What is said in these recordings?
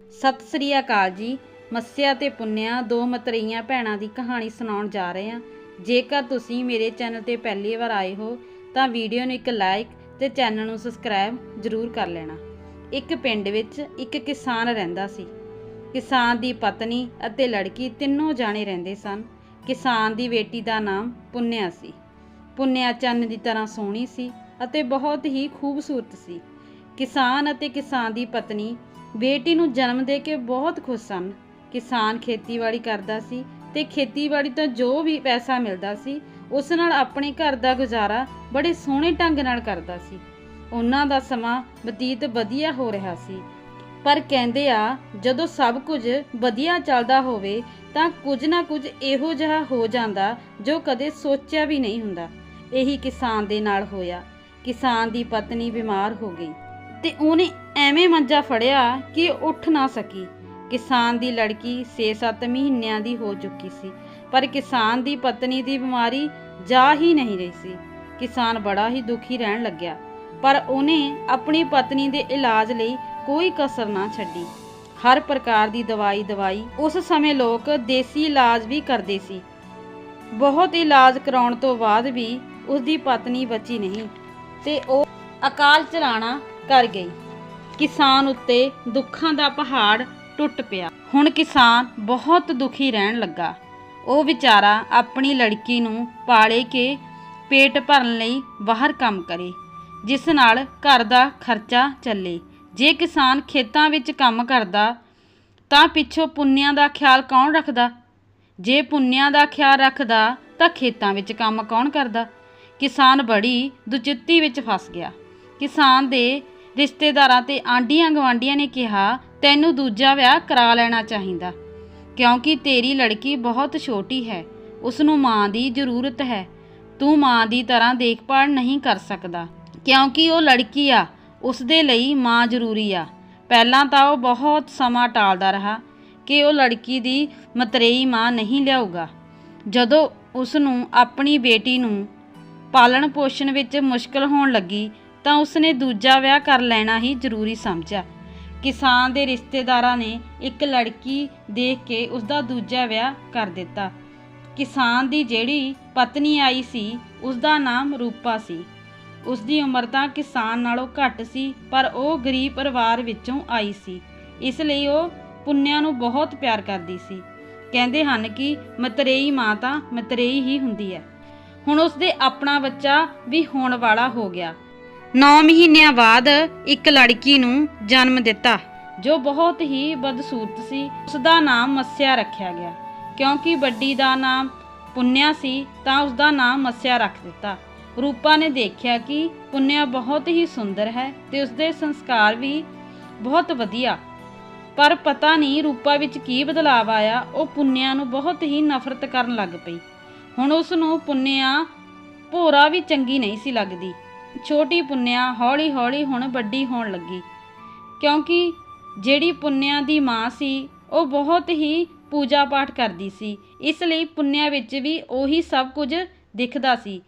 ਸਤਿ ਸ੍ਰੀ ਅਕਾਲ ਜੀ। ਮੱਸਿਆ ਤੇ ਪੁੰਨਿਆ ਦੋ ਮਤਰਈਆਂ ਭੈਣਾਂ ਦੀ ਕਹਾਣੀ ਸੁਣਾਉਣ ਜਾ ਰਹੇ ਹਾਂ। ਜੇਕਰ ਤੁਸੀਂ ਮੇਰੇ ਚੈਨਲ ਤੇ ਪਹਿਲੀ ਵਾਰ ਆਏ ਹੋ, ਤਾਂ ਵੀਡੀਓ ਨੂੰ ਇੱਕ ਲਾਈਕ ਤੇ ਚੈਨਲ ਨੂੰ ਸਬਸਕ੍ਰਾਈਬ ਜ਼ਰੂਰ ਕਰ ਲੈਣਾ। ਇੱਕ ਪਿੰਡ ਵਿੱਚ ਇੱਕ ਕਿਸਾਨ ਰਹਿੰਦਾ ਸੀ। ਕਿਸਾਨ ਦੀ ਪਤਨੀ ਅਤੇ ਲੜਕੀ ਤਿੰਨੋਂ ਜਾਣੇ ਰਹਿੰਦੇ ਸਨ। ਕਿਸਾਨ ਦੀ ਬੇਟੀ ਦਾ ਨਾਮ ਪੁੰਨਿਆ ਸੀ। ਪੁੰਨਿਆ ਚੰਨ ਦੀ ਤਰ੍ਹਾਂ ਸੋਹਣੀ ਸੀ ਅਤੇ ਬਹੁਤ ਹੀ ਖੂਬਸੂਰਤ ਸੀ। ਕਿਸਾਨ ਅਤੇ ਕਿਸਾਨ ਦੀ ਪਤਨੀ ਬੇਟੀ ਨੂੰ ਜਨਮ ਦੇ ਕੇ ਬਹੁਤ ਖੁਸ਼ ਸਨ। ਕਿਸਾਨ ਖੇਤੀਬਾੜੀ ਕਰਦਾ ਸੀ ਤੇ ਖੇਤੀਬਾੜੀ ਤੋਂ ਜੋ ਵੀ ਪੈਸਾ ਮਿਲਦਾ ਸੀ, ਉਸ ਨਾਲ ਆਪਣੇ ਘਰ ਦਾ ਗੁਜ਼ਾਰਾ ਬੜੇ ਸੋਹਣੇ ਢੰਗ ਨਾਲ ਕਰਦਾ ਸੀ। ਉਹਨਾਂ ਦਾ ਸਮਾਂ ਬਤੀਤ ਵਧੀਆ ਹੋ ਰਿਹਾ ਸੀ। ਪਰ ਕਹਿੰਦੇ ਆ, ਜਦੋਂ ਸਭ ਕੁਝ ਵਧੀਆ ਚੱਲਦਾ ਹੋਵੇ, ਤਾਂ ਕੁਝ ਨਾ ਕੁਝ ਇਹੋ ਜਿਹਾ ਹੋ ਜਾਂਦਾ ਜੋ ਕਦੇ ਸੋਚਿਆ ਵੀ ਨਹੀਂ ਹੁੰਦਾ। ਇਹੀ ਕਿਸਾਨ ਦੇ ਨਾਲ ਹੋਇਆ। ਕਿਸਾਨ ਦੀ ਪਤਨੀ ਬਿਮਾਰ ਹੋ ਗਈ ਤੇ ਉਹਨੇ ਐਵੇਂ ਮੰਜਾ ਫੜਿਆ ਕਿ ਉੱਠ ਨਾ ਸਕੀ। ਕਿਸਾਨ ਦੀ ਲੜਕੀ 6-7 ਮਹੀਨਿਆਂ ਦੀ ਹੋ ਚੁੱਕੀ ਸੀ, ਪਰ ਕਿਸਾਨ ਦੀ ਪਤਨੀ ਦੀ ਬਿਮਾਰੀ ਜਾ ਹੀ ਨਹੀਂ ਰਹੀ ਸੀ। ਕਿਸਾਨ ਬੜਾ ਹੀ ਦੁਖੀ ਰਹਿਣ ਲੱਗਿਆ, ਪਰ ਉਹਨੇ ਆਪਣੀ ਪਤਨੀ ਦੇ ਇਲਾਜ ਲਈ ਕੋਈ ਕਸਰ ਨਾ ਛੱਡੀ। ਹਰ ਪ੍ਰਕਾਰ ਦੀ ਦਵਾਈ ਦਵਾਈ ਉਸ ਸਮੇਂ ਲੋਕ ਦੇਸੀ ਇਲਾਜ ਵੀ ਕਰਦੇ ਸੀ। ਬਹੁਤ ਇਲਾਜ ਕਰਾਉਣ ਤੋਂ ਬਾਅਦ ਵੀ ਉਸ ਦੀ ਪਤਨੀ ਬਚੀ ਨਹੀਂ ਤੇ ਉਹ ਅਕਾਲ ਚਲਾਣਾ ਕਰ ਗਈ। ਕਿਸਾਨ ਉੱਤੇ ਦੁੱਖਾਂ ਦਾ ਪਹਾੜ ਟੁੱਟ ਪਿਆ। ਹੁਣ ਕਿਸਾਨ ਬਹੁਤ ਦੁਖੀ ਰਹਿਣ ਲੱਗਾ। ਉਹ ਵਿਚਾਰਾ ਆਪਣੀ ਲੜਕੀ ਨੂੰ ਪਾਲੇ ਕੇ ਪੇਟ ਭਰਨ ਲਈ ਬਾਹਰ ਕੰਮ ਕਰੇ, ਜਿਸ ਨਾਲ ਘਰ ਦਾ ਖਰਚਾ ਚੱਲੇ। ਜੇ ਕਿਸਾਨ ਖੇਤਾਂ ਵਿੱਚ ਕੰਮ ਕਰਦਾ, ਤਾਂ ਪਿੱਛੋਂ ਪੁੰਨਿਆਂ ਦਾ ਖਿਆਲ ਕੌਣ ਰੱਖਦਾ? ਜੇ ਪੁੰਨਿਆਂ ਦਾ ਖਿਆਲ ਰੱਖਦਾ, ਤਾਂ ਖੇਤਾਂ ਵਿੱਚ ਕੰਮ ਕੌਣ ਕਰਦਾ? ਕਿਸਾਨ ਬੜੀ ਦੁਚਿੱਤੀ ਵਿੱਚ ਫਸ ਗਿਆ। ਕਿਸਾਨ ਦੇ ਰਿਸ਼ਤੇਦਾਰਾਂ ਤੇ ਆਂਡੀਆਂ ਗਵਾਂਡੀਆਂ ਨੇ ਕਿਹਾ, ਤੈਨੂੰ ਦੂਜਾ ਵਿਆਹ ਕਰਾ ਲੈਣਾ ਚਾਹੀਦਾ। ਕਿਉਂਕਿ ਤੇਰੀ ਲੜਕੀ ਬਹੁਤ ਛੋਟੀ ਹੈ। ਉਸ ਨੂੰ ਮਾਂ ਦੀ ਜ਼ਰੂਰਤ ਹੈ। ਤੂੰ ਮਾਂ ਦੀ ਤਰ੍ਹਾਂ ਦੇਖਭਾਲ ਨਹੀਂ ਕਰ ਸਕਦਾ। ਕਿਉਂਕਿ ਉਹ ਲੜਕੀ ਆ। ਉਸ ਦੇ ਲਈ ਮਾਂ ਜ਼ਰੂਰੀ ਆ। ਪਹਿਲਾਂ ਤਾਂ ਉਹ ਬਹੁਤ ਸਮਾਂ ਟਾਲਦਾ ਰਿਹਾ ਕਿ ਉਹ ਲੜਕੀ ਦੀ ਮਤਰੇਈ ਮਾਂ ਨਹੀਂ ਲਿਆਊਗਾ। ਜਦੋਂ ਉਸ ਨੂੰ ਆਪਣੀ ਬੇਟੀ ਨੂੰ ਪਾਲਣ ਪੋਸ਼ਣ ਵਿੱਚ ਮੁਸ਼ਕਲ ਹੋਣ ਲੱਗੀ ਤਾਂ ਉਸਨੇ ਦੂਜਾ ਵਿਆਹ ਕਰ ਲੈਣਾ ਹੀ ਜ਼ਰੂਰੀ ਸਮਝਿਆ। ਕਿਸਾਨ ਦੇ ਰਿਸ਼ਤੇਦਾਰਾਂ ਨੇ ਇੱਕ ਲੜਕੀ ਦੇਖ ਕੇ ਉਸ ਦਾ ਦੂਜਾ ਵਿਆਹ ਕਰ ਦਿੱਤਾ। ਕਿਸਾਨ ਦੀ ਜਿਹੜੀ ਪਤਨੀ ਆਈ ਸੀ ਉਸ ਦਾ ਨਾਮ ਰੂਪਾ ਸੀ। ਉਸ ਦੀ ਉਮਰ ਤਾਂ ਕਿਸਾਨ ਨਾਲੋਂ ਘੱਟ ਸੀ, ਪਰ ਉਹ ਗਰੀਬ ਪਰਿਵਾਰ ਵਿੱਚੋਂ ਆਈ ਸੀ। ਇਸ ਲਈ ਉਹ ਪੁੰਨਿਆਂ ਨੂੰ ਬਹੁਤ ਪਿਆਰ ਕਰਦੀ ਸੀ। ਕਹਿੰਦੇ ਹਨ ਕਿ ਮਤਰੇਈ ਮਾਂ ਤਾਂ ਮਤਰੇਈ ਹੀ ਹੁੰਦੀ ਹੈ। ਹੁਣ ਉਸ ਦੇ ਆਪਣਾ ਬੱਚਾ ਵੀ ਹੋਣ ਵਾਲਾ ਹੋ ਗਿਆ। 9 ਮਹੀਨਿਆਂ ਬਾਅਦ ਇੱਕ ਲੜਕੀ ਨੂੰ ਜਨਮ ਦਿੱਤਾ, ਜੋ ਬਹੁਤ ਹੀ ਬਦਸੂਰਤ ਸੀ। ਉਸ ਦਾ ਨਾਮ ਮੱਸਿਆ ਰੱਖਿਆ ਗਿਆ। ਕਿਉਂਕਿ ਵੱਡੀ ਦਾ ਨਾਮ ਪੁੰਨਿਆ ਸੀ, ਤਾਂ ਉਸ ਦਾ ਨਾਮ ਮੱਸਿਆ ਰੱਖ ਦਿੱਤਾ। ਰੂਪਾ ਨੇ ਦੇਖਿਆ ਕਿ ਪੁੰਨਿਆ ਬਹੁਤ ਹੀ ਸੁੰਦਰ ਹੈ ਤੇ ਉਸ ਦੇ ਸੰਸਕਾਰ ਵੀ ਬਹੁਤ ਵਧੀਆ। ਪਰ ਪਤਾ ਨਹੀਂ ਰੂਪਾ ਵਿੱਚ ਕੀ ਬਦਲਾਅ ਆਇਆ। ਉਹ ਪੁੰਨਿਆ ਨੂੰ ਬਹੁਤ ਹੀ ਨਫ਼ਰਤ ਕਰਨ ਲੱਗ ਪਈ। ਹੁਣ ਉਸ ਨੂੰ ਪੁੰਨਿਆ ਭੋਰਾ ਵੀ ਚੰਗੀ ਨਹੀਂ ਸੀ ਲੱਗਦੀ। ਛੋਟੀ ਪੁੰਨਿਆ ਹੌਲੀ-ਹੌਲੀ ਹੁਣ ਵੱਡੀ ਹੋਣ ਲੱਗੀ। ਕਿਉਂਕਿ ਜਿਹੜੀ ਪੁੰਨਿਆ ਦੀ ਮਾਂ ਸੀ, ਉਹ ਬਹੁਤ ਹੀ ਪੂਜਾ ਪਾਠ ਕਰਦੀ ਸੀ। ਇਸ ਲਈ ਪੁੰਨਿਆ ਵਿੱਚ ਵੀ ਉਹੀ ਸਭ ਕੁਝ ਦਿਖਦਾ ਸੀ।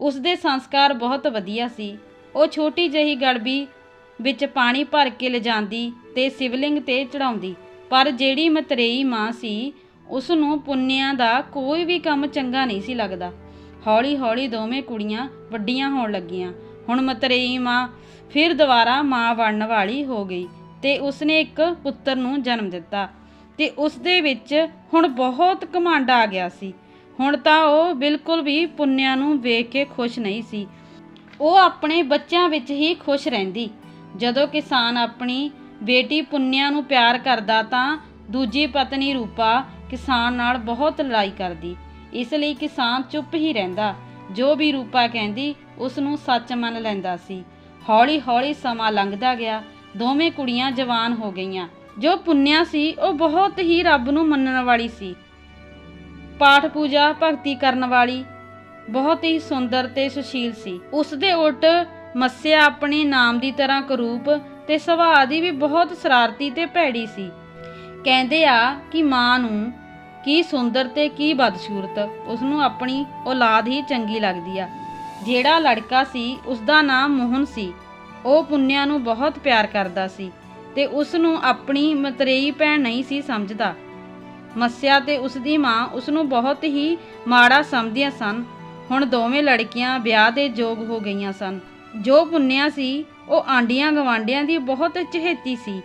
ਉਸ ਦੇ ਸੰਸਕਾਰ ਬਹੁਤ ਵਧੀਆ ਸੀ। ਉਹ ਛੋਟੀ ਜਿਹੀ ਗੜਬੀ ਵਿੱਚ ਪਾਣੀ ਭਰ ਕੇ ਲਿਜਾਂਦੀ ਤੇ ਸਿਵਲਿੰਗ ਤੇ ਚੜਾਉਂਦੀ ਪਰ ਜਿਹੜੀ ਮਤਰੇਈ ਮਾਂ ਸੀ ਉਸ ਨੂੰ ਪੁੰਨਿਆ ਦਾ ਕੋਈ ਵੀ ਕੰਮ ਚੰਗਾ ਨਹੀਂ ਸੀ ਲੱਗਦਾ। ਹੌਲੀ-ਹੌਲੀ ਦੋਵੇਂ ਕੁੜੀਆਂ ਵੱਡੀਆਂ ਹੋਣ ਲੱਗੀਆਂ। ਹੁਣ ਮਤਰੇਈ ਮਾਂ ਫਿਰ ਦੁਬਾਰਾ ਮਾਂ ਬਣਨ ਵਾਲੀ ਹੋ ਗਈ ਤੇ ਉਸਨੇ ਇੱਕ ਪੁੱਤਰ ਨੂੰ ਜਨਮ ਦਿੱਤਾ ਤੇ ਉਸ ਦੇ ਵਿੱਚ ਹੁਣ ਬਹੁਤ ਘਮੰਡ ਆ ਗਿਆ ਸੀ। ਹੁਣ ਤਾਂ ਉਹ ਬਿਲਕੁਲ ਵੀ ਪੁੰਨਿਆ ਨੂੰ ਵੇਖ ਕੇ ਖੁਸ਼ ਨਹੀਂ ਸੀ। ਉਹ ਆਪਣੇ ਬੱਚਿਆਂ ਵਿੱਚ ਹੀ ਖੁਸ਼ ਰਹਿੰਦੀ। ਜਦੋਂ ਕਿਸਾਨ ਆਪਣੀ ਬੇਟੀ ਪੁੰਨਿਆ ਨੂੰ ਪਿਆਰ ਕਰਦਾ ਤਾਂ ਦੂਜੀ ਪਤਨੀ ਰੂਪਾ ਕਿਸਾਨ ਨਾਲ ਬਹੁਤ ਲੜਾਈ ਕਰਦੀ। ਇਸ ਲਈ ਕਿਸਾਨ ਚੁੱਪ ਹੀ ਰਹਿੰਦਾ। ਜੋ ਵੀ ਰੂਪਾ ਕਹਿੰਦੀ, ਉਸ ਨੂੰ ਸੱਚ ਮੰਨ ਲੈਂਦਾ ਸੀ। ਹੌਲੀ-ਹੌਲੀ ਸਮਾਂ ਲੰਘਦਾ ਗਿਆ। ਦੋਵੇਂ ਕੁੜੀਆਂ ਜਵਾਨ ਹੋ ਗਈਆਂ। ਜੋ ਪੁੰਨਿਆ ਸੀ, ਉਹ ਬਹੁਤ ਹੀ ਰੱਬ ਨੂੰ ਮੰਨਣ ਵਾਲੀ ਸੀ। ਪਾਠ ਪੂਜਾ, ਭਗਤੀ ਕਰਨ ਵਾਲੀ, ਬਹੁਤ ਹੀ ਸੁੰਦਰ ਤੇ ਸੁਸ਼ੀਲ ਸੀ। ਉਸ ਦੇ ਉਲਟ ਮੱਸਿਆ ਆਪਣੇ ਨਾਮ ਦੀ ਤਰ੍ਹਾਂ ਕਰੂਪ ਤੇ ਸੁਭਾਅ ਦੀ ਵੀ ਬਹੁਤ ਸ਼ਰਾਰਤੀ ਤੇ ਭੈੜੀ ਸੀ। ਕਹਿੰਦੇ ਆ ਕਿ ਮਾਂ ਨੂੰ ਕੀ ਸੁੰਦਰ ਤੇ ਕੀ ਬਦਸੂਰਤ ਉਸ ਨੂੰ ਆਪਣੀ ਔਲਾਦ ਹੀ ਚੰਗੀ ਲੱਗਦੀ ਆ। ਜਿਹੜਾ ਲੜਕਾ ਸੀ ਉਸ ਦਾ ਨਾਮ ਮੋਹਨ ਸੀ। ਉਹ ਪੁੰਨਿਆ ਨੂੰ ਬਹੁਤ ਪਿਆਰ ਕਰਦਾ ਸੀ ਤੇ ਉਸ ਨੂੰ ਆਪਣੀ ਮਤਰੇਈ ਭੈਣ ਨਹੀਂ ਸੀ ਸਮਝਦਾ। ਮੱਸਿਆ ਤੇ ਉਸ ਦੀ ਮਾਂ ਉਸ ਨੂੰ ਬਹੁਤ ਹੀ ਮਾੜਾ ਸਮਝਦੀਆਂ ਸਨ। ਹੁਣ ਦੋਵੇਂ ਲੜਕੀਆਂ ਵਿਆਹ ਦੇ ਯੋਗ ਹੋ ਗਈਆਂ ਸਨ। ਜੋ ਪੁੰਨਿਆ ਸੀ, ਉਹ ਆਂਡੀਆਂ ਗਵਾਂਡੀਆਂ ਦੀ ਬਹੁਤ ਚਹੇਤੀ ਸੀ।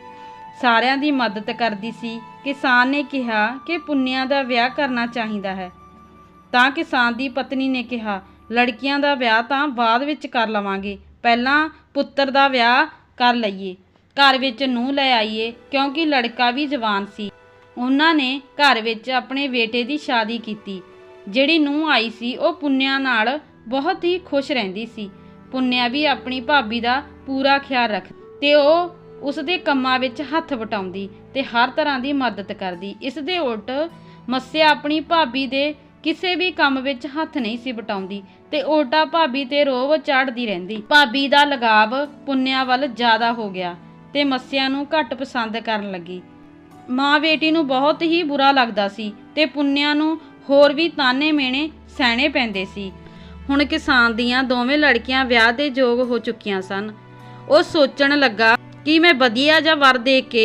ਸਾਰਿਆਂ ਦੀ ਮਦਦ ਕਰਦੀ ਸੀ। ਕਿਸਾਨ ਨੇ ਕਿਹਾ ਕਿ ਪੁੰਨਿਆ ਦਾ ਵਿਆਹ ਕਰਨਾ ਚਾਹੀਦਾ ਹੈ। ਤਾਂ ਕਿਸਾਨ ਦੀ ਪਤਨੀ ਨੇ ਕਿਹਾ, ਲੜਕੀਆਂ ਦਾ ਵਿਆਹ ਤਾਂ ਬਾਅਦ ਵਿੱਚ ਕਰ ਲਵਾਂਗੇ। ਪਹਿਲਾਂ ਪੁੱਤਰ ਦਾ ਵਿਆਹ ਕਰ ਲਈਏ। ਘਰ ਵਿੱਚ ਨੂੰ ਲੈ ਆਈਏ, ਕਿਉਂਕਿ ਲੜਕਾ ਵੀ ਜਵਾਨ ਸੀ। ਉਹਨਾਂ ਨੇ ਘਰ ਵਿੱਚ ਆਪਣੇ ਬੇਟੇ ਦੀ ਸ਼ਾਦੀ ਕੀਤੀ। ਜਿਹੜੀ ਨੂੰ ਆਈ ਸੀ, ਉਹ ਪੁੰਨਿਆ ਨਾਲ ਬਹੁਤ ਹੀ ਖੁਸ਼ ਰਹਿੰਦੀ ਸੀ। ਪੁੰਨਿਆ ਵੀ ਆਪਣੀ ਭਾਬੀ ਦਾ ਪੂਰਾ ਖਿਆਲ ਰੱਖ ਤੇ ਉਹ ਉਸ ਦੇ ਕੰਮਾਂ ਵਿੱਚ ਹੱਥ ਵਟਾਉਂਦੀ ਤੇ ਹਰ ਤਰ੍ਹਾਂ ਦੀ ਮਦਦ ਕਰਦੀ। ਇਸ ਦੇ ਉਲਟ ਮੱਸਿਆ ਆਪਣੀ ਭਾਬੀ ਦੇ ਕਿਸੇ ਵੀ ਕੰਮ ਵਿੱਚ ਹੱਥ ਨਹੀਂ ਸੀ ਵਟਾਉਂਦੀ ਤੇ ਉਲਟਾ ਭਾਬੀ ਤੇ ਰੋਵ ਚੜਦੀ ਰਹਿੰਦੀ। ਭਾਬੀ ਦਾ ਲਗਾਵ ਪੁੰਨਿਆ ਵੱਲ ਜ਼ਿਆਦਾ ਹੋ ਗਿਆ ਤੇ ਮੱਸਿਆ ਨੂੰ ਘੱਟ ਪਸੰਦ ਕਰਨ ਲੱਗੀ। ਮਾਂ ਬੇਟੀ ਨੂੰ ਬਹੁਤ ਹੀ ਬੁਰਾ ਲੱਗਦਾ ਸੀ ਤੇ ਪੁੰਨਿਆ ਨੂੰ ਹੋਰ ਵੀ ਤਾਨੇ ਮੇਣੇ ਸਹਿਣੇ ਪੈਂਦੇ ਸੀ। ਹੁਣ ਕਿਸਾਨ ਦੀਆਂ ਦੋਵੇਂ ਲੜਕੀਆਂ ਵਿਆਹ ਦੇ ਯੋਗ ਹੋ ਚੁੱਕੀਆਂ ਸਨ। ਉਹ ਸੋਚਣ ਲੱਗਾ ਕਿ ਮੈਂ ਵਧੀਆ ਜਾਂ ਵਰ ਦੇ ਕੇ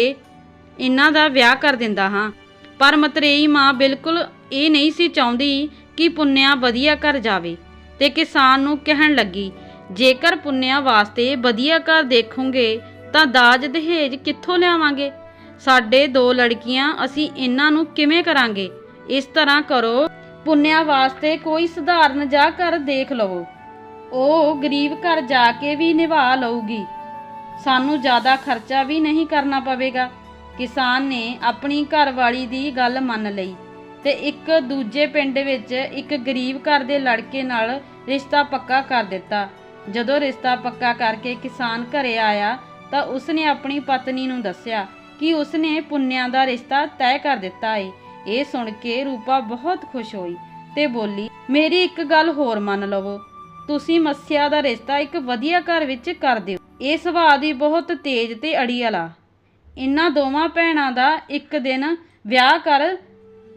ਇਹਨਾਂ ਦਾ ਵਿਆਹ ਕਰ ਦਿੰਦਾ ਹਾਂ। ਪਰ ਮਤਰੇਈ ਮਾਂ ਬਿਲਕੁਲ ਇਹ ਨਹੀਂ ਸੀ ਚਾਹੁੰਦੀ ਕਿ ਪੁੰਨਿਆ ਵਧੀਆ ਘਰ ਜਾਵੇ ਤੇ ਕਿਸਾਨ ਨੂੰ ਕਹਿਣ ਲੱਗੀ, ਜੇਕਰ ਪੁੰਨਿਆ ਵਾਸਤੇ ਵਧੀਆ ਘਰ ਦੇਖੋਗੇ ਤਾਂ ਦਾਜ ਦਹੇਜ ਕਿੱਥੋਂ ਲਿਆਵਾਂਗੇ? ਸਾਡੇ ਦੋ ਲੜਕੀਆਂ ਅਸੀਂ ਇਹਨਾਂ ਨੂੰ ਕਿਵੇਂ ਕਰਾਂਗੇ? ਇਸ ਤਰ੍ਹਾਂ ਕਰੋ, ਪੁੰਨਿਆ ਵਾਸਤੇ ਕੋਈ ਸਧਾਰਨ ਜਾ ਘਰ ਦੇਖ ਲਵੋ। ਉਹ ਗਰੀਬ ਘਰ ਜਾ ਕੇ ਵੀ ਨਿਭਾ ਲਊਗੀ। ਸਾਨੂੰ ਜ਼ਿਆਦਾ ਖਰਚਾ ਵੀ ਨਹੀਂ ਕਰਨਾ ਪਵੇਗਾ। ਕਿਸਾਨ ਨੇ ਆਪਣੀ ਘਰਵਾਲੀ ਦੀ ਗੱਲ ਮੰਨ ਲਈ ਤੇ ਇੱਕ ਦੂਜੇ ਪਿੰਡ ਵਿੱਚ ਇੱਕ ਗਰੀਬ ਘਰ ਦੇ ਲੜਕੇ ਨਾਲ ਰਿਸ਼ਤਾ ਪੱਕਾ ਕਰ ਦਿੱਤਾ। ਜਦੋਂ ਰਿਸ਼ਤਾ ਪੱਕਾ ਕਰਕੇ ਕਿਸਾਨ ਘਰੇ ਆਇਆ ਤਾਂ ਉਸਨੇ ਆਪਣੀ ਪਤਨੀ ਨੂੰ ਦੱਸਿਆ ਕਿ ਉਸਨੇ ਪੁੰਨਿਆ ਦਾ ਰਿਸ਼ਤਾ ਤੈਅ ਕਰ ਦਿੱਤਾ ਏ। ਇਹ ਸੁਣ ਕੇ ਰੂਪਾ ਬਹੁਤ ਖੁਸ਼ ਹੋਈ ਤੇ ਬੋਲੀ, ਮੇਰੀ ਇੱਕ ਗੱਲ ਹੋਰ ਮੰਨ ਲਵੋ। ਤੁਸੀਂ ਮੱਸਿਆ ਦਾ ਰਿਸ਼ਤਾ ਇੱਕ ਵਧੀਆ ਘਰ ਵਿੱਚ ਕਰ ਦਿਓ। ਇਹ ਸੁਭਾਅ ਦੀ ਬਹੁਤ ਤੇਜ਼ ਤੇ ਅੜੀਅਲ ਆ ਇਹਨਾਂ ਦੋਵਾਂ ਭੈਣਾਂ ਦਾ ਇੱਕ ਦਿਨ ਵਿਆਹ ਕਰ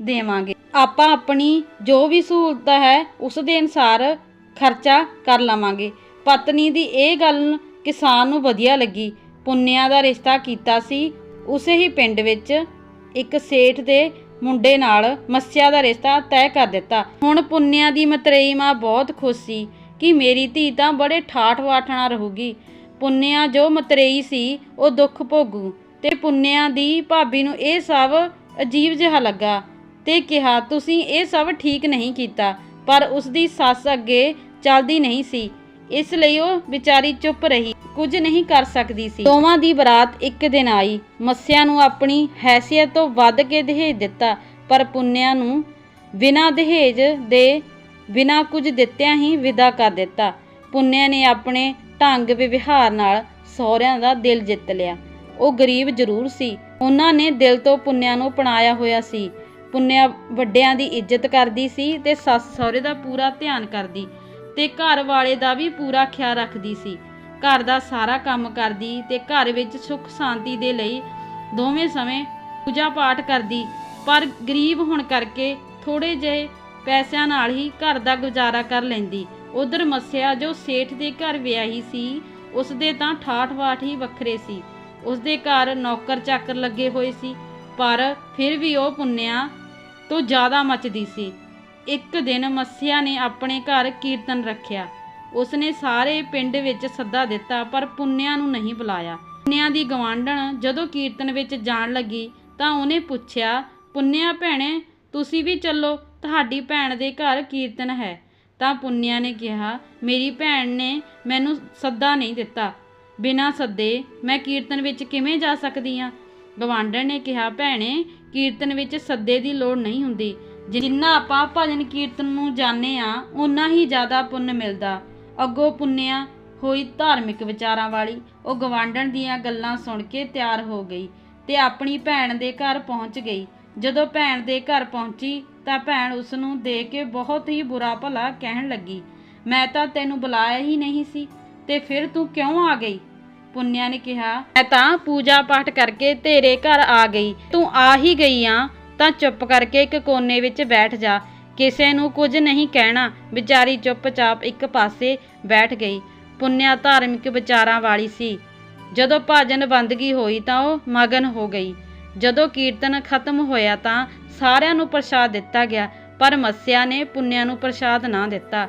ਦੇਵਾਂਗੇ। ਆਪਾਂ ਆਪਣੀ ਜੋ ਵੀ ਸਹੂਲਤ ਹੈ, ਉਸ ਦੇ ਅਨਸਾਰ ਖਰਚਾ ਕਰ ਲਵਾਂਗੇ। ਪਤਨੀ ਦੀ ਇਹ ਗੱਲ ਕਿਸਾਨ ਨੂੰ ਵਧੀਆ ਲੱਗੀ। ਪੁੰਨਿਆ ਦਾ ਰਿਸ਼ਤਾ ਕੀਤਾ ਸੀ। ਉਸੇ ਹੀ ਪਿੰਡ ਵਿੱਚ ਇੱਕ ਸੇਠ ਦੇ ਮੁੰਡੇ ਨਾਲ ਮੱਸਿਆ ਦਾ ਰਿਸ਼ਤਾ ਤੈਅ ਕਰ ਦਿੱਤਾ। ਹੁਣ ਪੁੰਨਿਆ ਦੀ ਮਤਰੇਈ ਮਾਂ ਬਹੁਤ ਖੁਸ਼ ਸੀ ਕਿ ਮੇਰੀ ਧੀ ਤਾਂ ਬੜੇ ਠਾਠ ਵਾਠ ਨਾਲ ਰਹੂਗੀ। ਪੁੰਨਿਆ ਜੋ ਮਤਰੇਈ ਸੀ, ਉਹ ਦੁੱਖ ਭੋਗੂ। ਤੇ ਪੁੰਨਿਆ ਦੀ ਭਾਬੀ ਨੂੰ ਇਹ ਸਭ ਅਜੀਬ ਜਿਹਾ ਲੱਗਾ ਤੇ ਕਿਹਾ, ਤੁਸੀਂ ਇਹ ਸਭ ਠੀਕ ਨਹੀਂ ਕੀਤਾ, ਪਰ ਉਸ ਦੀ ਸੱਸ ਅੱਗੇ ਚੱਲਦੀ ਨਹੀਂ ਸੀ। ਇਸ ਲਈ ਉਹ ਵਿਚਾਰੀ ਚੁੱਪ ਰਹੀ, ਕੁਝ ਨਹੀਂ ਕਰ ਸਕਦੀ ਸੀ। ਦੋਵਾਂ ਦੀ ਬਰਾਤ ਇੱਕ ਦਿਨ ਆਈ। ਮੱਸਿਆ ਨੂੰ ਆਪਣੀ ਹੈਸੀਅਤ ਤੋਂ ਵੱਧ ਕੇ ਦਹੇਜ ਦਿੱਤਾ, ਪਰ ਪੁੰਨਿਆ ਨੂੰ ਬਿਨਾਂ ਦਹੇਜ ਦੇ ਬਿਨਾਂ ਕੁਝ ਦਿੱਤਿਆਂ ਹੀ ਵਿਦਾ ਕਰ ਦਿੱਤਾ। ਪੁੰਨਿਆ ਨੇ ਆਪਣੇ ਢੰਗ ਵਿਵਹਾਰ ਨਾਲ ਸਹੁਰਿਆਂ ਦਾ ਦਿਲ ਜਿੱਤ ਲਿਆ। ਉਹ ਗਰੀਬ ਜ਼ਰੂਰ ਸੀ। ਉਹਨਾਂ ਨੇ ਦਿਲ ਤੋਂ ਪੁੰਨਿਆ ਨੂੰ ਅਪਣਾਇਆ ਹੋਇਆ ਸੀ। ਪੁੰਨਿਆ ਵੱਡਿਆਂ ਦੀ ਇੱਜ਼ਤ ਕਰਦੀ ਸੀ ਤੇ ਸੱਸ ਸਹੁਰੇ ਦਾ ਪੂਰਾ ਧਿਆਨ ਕਰਦੀ ਤੇ ਘਰ ਵਾਲੇ ਦਾ ਵੀ ਪੂਰਾ ਖਿਆਲ ਰੱਖਦੀ ਸੀ। ਘਰ ਦਾ ਸਾਰਾ ਕੰਮ ਕਰਦੀ ਤੇ ਘਰ ਵਿੱਚ ਸੁੱਖ ਸ਼ਾਂਤੀ ਦੇ ਲਈ ਦੋਵੇਂ ਸਮੇਂ ਪੂਜਾ ਪਾਠ ਕਰਦੀ। ਪਰ ਗਰੀਬ ਹੋਣ ਕਰਕੇ ਥੋੜੇ ਜਿਹੇ ਪੈਸਿਆਂ ਨਾਲ ਹੀ ਘਰ ਦਾ ਗੁਜ਼ਾਰਾ ਕਰ ਲੈਂਦੀ। ਉਧਰ ਮੱਸਿਆ ਜੋ ਸੇਠ ਦੇ ਘਰ ਵਿਆਹੀ ਸੀ ਉਸ ਦੇ ਤਾਂ ਠਾਠ ਬਾਠ ਹੀ ਵੱਖਰੇ ਸੀ। ਉਸ ਦੇ ਘਰ ਨੌਕਰ ਚਾਕਰ ਲੱਗੇ ਹੋਏ ਸੀ, ਪਰ ਫਿਰ ਵੀ ਉਹ ਪੁੰਨਿਆ ਤੋਂ ਜ਼ਿਆਦਾ ਮੱਚਦੀ ਸੀ। ਇੱਕ ਦਿਨ ਮੱਸਿਆ ਨੇ ਆਪਣੇ ਘਰ ਕੀਰਤਨ ਰੱਖਿਆ। ਉਸਨੇ ਸਾਰੇ ਪਿੰਡ ਵਿੱਚ ਸੱਦਾ ਦਿੱਤਾ, ਪਰ ਪੁੰਨਿਆ ਨੂੰ ਨਹੀਂ ਬੁਲਾਇਆ। ਪੁੰਨਿਆ ਦੀ ਗਵਾਂਢਣ ਜਦੋਂ ਕੀਰਤਨ ਵਿੱਚ ਜਾਣ ਲੱਗੀ ਤਾਂ ਉਹਨੇ ਪੁੱਛਿਆ, ਪੁੰਨਿਆ ਭੈਣੇ, ਤੁਸੀਂ ਵੀ ਚੱਲੋ, ਤੁਹਾਡੀ ਭੈਣ ਦੇ ਘਰ ਕੀਰਤਨ ਹੈ। ਤਾਂ ਪੁੰਨਿਆ ਨੇ ਕਿਹਾ, ਮੇਰੀ ਭੈਣ ਨੇ ਮੈਨੂੰ ਸੱਦਾ ਨਹੀਂ ਦਿੱਤਾ। ਬਿਨਾਂ ਸੱਦੇ ਮੈਂ ਕੀਰਤਨ ਵਿੱਚ ਕਿਵੇਂ ਜਾ ਸਕਦੀ ਹਾਂ ਗਵਾਂਢਣ ਨੇ ਕਿਹਾ, ਭੈਣੇ, ਕੀਰਤਨ ਵਿੱਚ ਸੱਦੇ ਦੀ ਲੋੜ ਨਹੀਂ ਹੁੰਦੀ। ਜਿੰਨਾ ਆਪਾਂ ਭਜਨ ਕੀਰਤਨ ਨੂੰ ਜਾਣੇ ਆ ਉਨਾ ਹੀ ਜ਼ਿਆਦਾ ਪੁੰਨ ਮਿਲਦਾ। ਅੱਗੋਂ ਪੁੰਨਿਆ ਹੋਈ ਧਾਰਮਿਕ ਵਿਚਾਰਾਂ ਵਾਲੀ, ਉਹ ਗਵਾਂਢਣ ਦੀਆਂ ਗੱਲਾਂ ਸੁਣ ਕੇ ਤਿਆਰ ਹੋ ਗਈ ਤੇ ਆਪਣੀ ਭੈਣ ਦੇ ਘਰ ਪਹੁੰਚ ਗਈ। ਜਦੋਂ ਭੈਣ ਦੇ ਘਰ ਪਹੁੰਚੀ ਤਾਂ ਭੈਣ ਉਸ ਨੂੰ ਦੇਖ ਕੇ ਬਹੁਤ ਹੀ ਬੁਰਾ ਭਲਾ ਕਹਿਣ ਲੱਗੀ। ਮੈਂ ਤਾਂ ਤੈਨੂੰ ਬੁਲਾਇਆ ਹੀ ਨਹੀਂ ਸੀ, ਤੇ ਫਿਰ ਤੂੰ ਕਿਉਂ ਆ ਗਈ? ਪੁੰਨਿਆ ਨੇ ਕਿਹਾ, ਮੈਂ ਤਾਂ ਪੂਜਾ ਪਾਠ ਕਰਕੇ ਤੇਰੇ ਘਰ ਆ ਗਈ। ਤੂੰ ਆ ਹੀ ਗਈ ਆ, ਤਾਂ ਚੁੱਪ ਕਰਕੇ ਇੱਕ ਕੋਨੇ ਵਿੱਚ ਬੈਠ ਜਾ। ਕਿਸੇ ਨੂੰ ਕੁਝ ਨਹੀਂ ਕਹਿਣਾ। ਵਿਚਾਰੀ ਚੁੱਪਚਾਪ ਇੱਕ ਪਾਸੇ ਬੈਠ ਗਈ। ਪੁੰਨਿਆ ਧਾਰਮਿਕ ਵਿਚਾਰਾਂ ਵਾਲੀ ਸੀ। ਜਦੋਂ ਭਾਜਨ ਬੰਦਗੀ ਹੋਈ ਤਾਂ ਉਹ ਮਗਨ ਹੋ ਗਈ। ਜਦੋਂ ਕੀਰਤਨ ਖਤਮ ਹੋਇਆ ਤਾਂ ਸਾਰਿਆਂ ਨੂੰ ਪ੍ਰਸ਼ਾਦ ਦਿੱਤਾ ਗਿਆ, ਪਰ ਮੱਸਿਆ ਨੇ ਪੁੰਨਿਆ ਨੂੰ ਪ੍ਰਸ਼ਾਦ ਨਾ ਦਿੱਤਾ।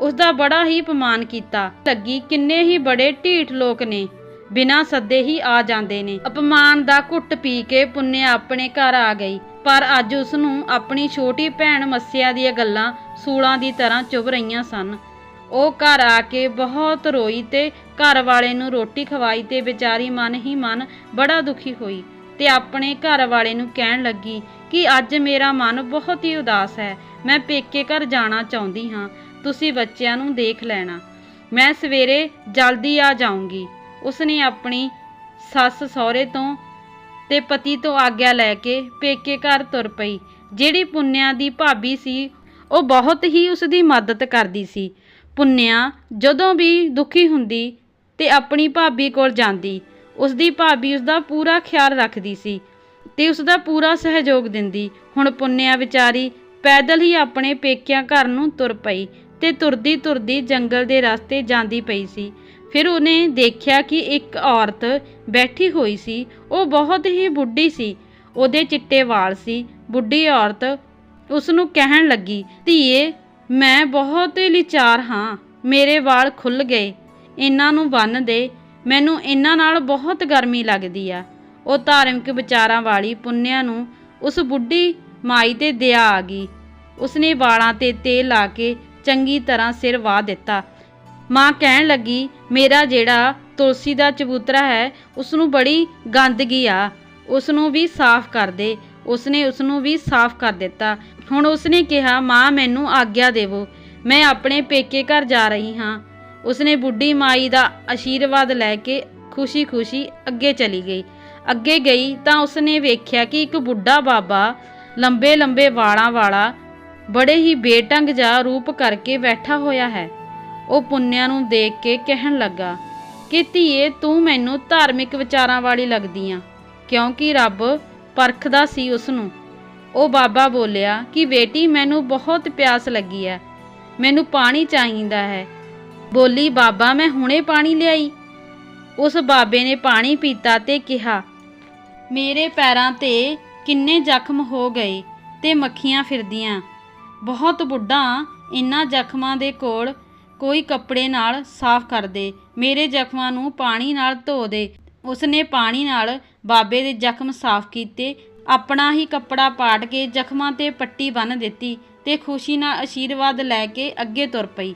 ਉਸ ਦਾ ਬੜਾ ਹੀ ਅਪਮਾਨ ਕੀਤਾ। ਲੱਗੀ ਕਿੰਨੇ ਹੀ ਬੜੇ ਢੀਠ ਲੋਕ ਨੇ। ਬਿਨਾਂ ਸੱਦੇ ਹੀ ਆ ਜਾਂਦੇ ਨੇ। ਅਪਮਾਨ ਦਾ ਘੁੱਟ ਪੀ ਕੇ ਪੁੰਨਿਆ ਆਪਣੇ ਘਰ ਆ ਗਈ, ਪਰ ਅੱਜ ਉਸ ਨੂੰ ਆਪਣੀ ਛੋਟੀ ਭੈਣ ਮੱਸਿਆ ਦੀਆਂ ਗੱਲਾਂ ਸੂਲਾਂ ਦੀ ਤਰ੍ਹਾਂ ਚੁਭ ਰਹੀਆਂ ਸਨ। ਉਹ ਘਰ ਆ ਕੇ ਬਹੁਤ ਰੋਈ ਤੇ ਘਰ ਵਾਲੇ ਨੂੰ ਰੋਟੀ ਖਵਾਈ ਤੇ ਵਿਚਾਰੀ ਮਨ ਹੀ ਮਨ ਬੜਾ ਦੁਖੀ ਹੋਈ ਤੇ ਆਪਣੇ ਘਰ ਵਾਲੇ ਨੂੰ ਕਹਿਣ ਲੱਗੀ ਕਿ ਅੱਜ ਮੇਰਾ ਮਨ ਬਹੁਤ ਹੀ ਉਦਾਸ ਹੈ। ਮੈਂ ਪੇਕੇ ਘਰ ਜਾਣਾ ਚਾਹੁੰਦੀ ਹਾਂ। ਤੁਸੀਂ ਬੱਚਿਆਂ ਨੂੰ ਦੇਖ ਲੈਣਾ। ਮੈਂ ਸਵੇਰੇ ਜਲਦੀ ਆ ਜਾਊਂਗੀ। ਉਸਨੇ ਆਪਣੀ ਸੱਸ ਸਹੁਰੇ ਤੋਂ ਤੇ ਪਤੀ ਤੋਂ ਆਗਿਆ ਲੈ ਕੇ ਪੇਕੇ ਘਰ ਤੁਰ ਪਈ। ਜਿਹੜੀ ਪੁੰਨਿਆ ਦੀ ਭਾਬੀ ਸੀ, ਉਹ ਬਹੁਤ ਹੀ ਉਸ ਦੀ ਮਦਦ ਕਰਦੀ ਸੀ। ਪੁੰਨਿਆ ਜਦੋਂ ਵੀ ਦੁਖੀ ਹੁੰਦੀ ਤੇ ਆਪਣੀ ਭਾਬੀ ਕੋਲ ਜਾਂਦੀ। ਉਸ ਦੀ ਭਾਬੀ ਉਸ ਦਾ ਪੂਰਾ ਖਿਆਲ ਰੱਖਦੀ ਸੀ। ਤੇ ਉਸ ਦਾ ਪੂਰਾ ਸਹਿਯੋਗ ਦਿੰਦੀ। ਹੁਣ ਪੁੰਨਿਆ ਵਿਚਾਰੀ ਪੈਦਲ ਹੀ ਆਪਣੇ ਪੇਕਿਆਂ ਘਰ ਨੂੰ ਤੁਰ ਪਈ ਤੇ ਤੁਰਦੀ ਤੁਰਦੀ ਜੰਗਲ ਦੇ ਰਸਤੇ ਜਾਂਦੀ ਪਈ ਸੀ। ਫਿਰ ਉਹਨੇ ਦੇਖਿਆ ਕਿ ਇੱਕ ਔਰਤ ਬੈਠੀ ਹੋਈ ਸੀ। ਉਹ ਬਹੁਤ ਹੀ ਬੁੱਢੀ ਸੀ। ਉਹਦੇ ਚਿੱਟੇ ਵਾਲ ਸੀ। ਬੁੱਢੀ ਔਰਤ ਉਸ ਨੂੰ ਕਹਿਣ ਲੱਗੀ, ਧੀਏ, ਮੈਂ ਬਹੁਤ ਹੀ ਲਿਚਾਰ ਹਾਂ। ਮੇਰੇ ਵਾਲ ਖੁੱਲ ਗਏ। ਇਹਨਾਂ ਨੂੰ ਬੰਨ ਦੇ। ਮੈਨੂੰ ਇਹਨਾਂ ਨਾਲ ਬਹੁਤ ਗਰਮੀ ਲੱਗਦੀ ਆ। ਉਹ ਧਾਰਮਿਕ ਵਿਚਾਰਾਂ ਵਾਲੀ ਪੁੰਨਿਆ ਨੂੰ ਉਸ ਬੁੱਢੀ ਮਾਈ ਤੇ ਦਇਆ ਆ ਗਈ। ਉਸਨੇ ਵਾਲਾਂ ਤੇ ਤੇਲ ਲਾ ਕੇ ਚੰਗੀ ਤਰ੍ਹਾਂ ਸਿਰ ਵਾਹ ਦਿੱਤਾ। ਮਾਂ ਕਹਿਣ ਲੱਗੀ, ਮੇਰਾ ਜਿਹੜਾ ਤੁਲਸੀ ਦਾ ਚਬੂਤਰਾ ਹੈ ਉਸ ਨੂੰ ਬੜੀ ਗੰਦਗੀ ਆ। ਉਸ ਨੂੰ ਵੀ ਸਾਫ਼ ਕਰ ਦੇ। ਉਸਨੇ ਉਸ ਨੂੰ ਵੀ ਸਾਫ਼ ਕਰ ਦਿੱਤਾ। ਹੁਣ ਉਸਨੇ ਕਿਹਾ, ਮਾਂ, ਮੈਨੂੰ ਆਗਿਆ ਦੇਵੋ। ਮੈਂ ਆਪਣੇ ਪੇਕੇ ਘਰ ਜਾ ਰਹੀ ਹਾਂ। ਉਸਨੇ ਬੁੱਢੀ ਮਾਈ ਦਾ ਆਸ਼ੀਰਵਾਦ ਲੈ ਕੇ ਖੁਸ਼ੀ-ਖੁਸ਼ੀ ਅੱਗੇ ਚਲੀ ਗਈ। ਅੱਗੇ ਗਈ ਤਾਂ ਉਸਨੇ ਵੇਖਿਆ ਕਿ ਇੱਕ ਬੁੱਢਾ ਬਾਬਾ ਲੰਬੇ-ਲੰਬੇ ਵਾਲਾਂ ਵਾਲਾ, ਬੜੇ ਹੀ ਬੇਟੰਗ ਜਿਹਾ ਰੂਪ ਕਰਕੇ ਬੈਠਾ ਹੋਇਆ ਹੈ। ਉਹ ਪੁੰਨਿਆ ਨੂੰ ਦੇਖ ਕੇ ਕਹਿਣ ਲੱਗਾ, ਕਿ ਧੀਏ, ਤੂੰ ਮੈਨੂੰ ਧਾਰਮਿਕ ਵਿਚਾਰਾਂ ਵਾਲੀ ਲੱਗਦੀ ਆ ਕਿਉਂਕਿ ਰੱਬ ਪਰਖਦਾ ਸੀ ਉਸ ਨੂੰ ਉਹ ਬਾਬਾ ਬੋਲਿਆ, ਕਿ ਬੇਟੀ, ਮੈਨੂੰ ਬਹੁਤ ਪਿਆਸ ਲੱਗੀ ਹੈ ਮੈਨੂੰ ਪਾਣੀ ਚਾਹੀਦਾ ਹੈ। ਬੋਲੀ, ਬਾਬਾ, ਮੈਂ ਹੁਣੇ ਪਾਣੀ ਲਿਆਈ। ਉਸ ਬਾਬੇ ਨੇ ਪਾਣੀ ਪੀਤਾ ਤੇ ਕਿਹਾ ਮੇਰੇ ਪੈਰਾਂ ਤੇ ਕਿੰਨੇ ਜ਼ਖਮ ਹੋ ਗਏ ਤੇ ਮੱਖੀਆਂ ਫਿਰਦੀਆਂ। ਬਹੁਤ ਬੁੱਢਾ ਇਨ੍ਹਾਂ ਜ਼ਖਮਾਂ ਦੇ ਕੋਲ ਕੋਈ ਕੱਪੜੇ ਨਾਲ ਸਾਫ਼ ਕਰ ਦੇ, ਮੇਰੇ ਜ਼ਖਮਾਂ ਨੂੰ ਪਾਣੀ ਨਾਲ ਧੋ ਦੇ। ਉਸਨੇ ਪਾਣੀ ਨਾਲ ਬਾਬੇ ਦੇ ਜ਼ਖਮ ਸਾਫ਼ ਕੀਤੇ, ਆਪਣਾ ਹੀ ਕੱਪੜਾ ਪਾਟ ਕੇ ਜ਼ਖਮਾਂ ਤੇ ਪੱਟੀ ਬੰਨ੍ਹ ਦਿੱਤੀ ਤੇ ਖੁਸ਼ੀ ਨਾਲ ਆਸ਼ੀਰਵਾਦ ਲੈ ਕੇ ਅੱਗੇ ਤੁਰ ਪਈ।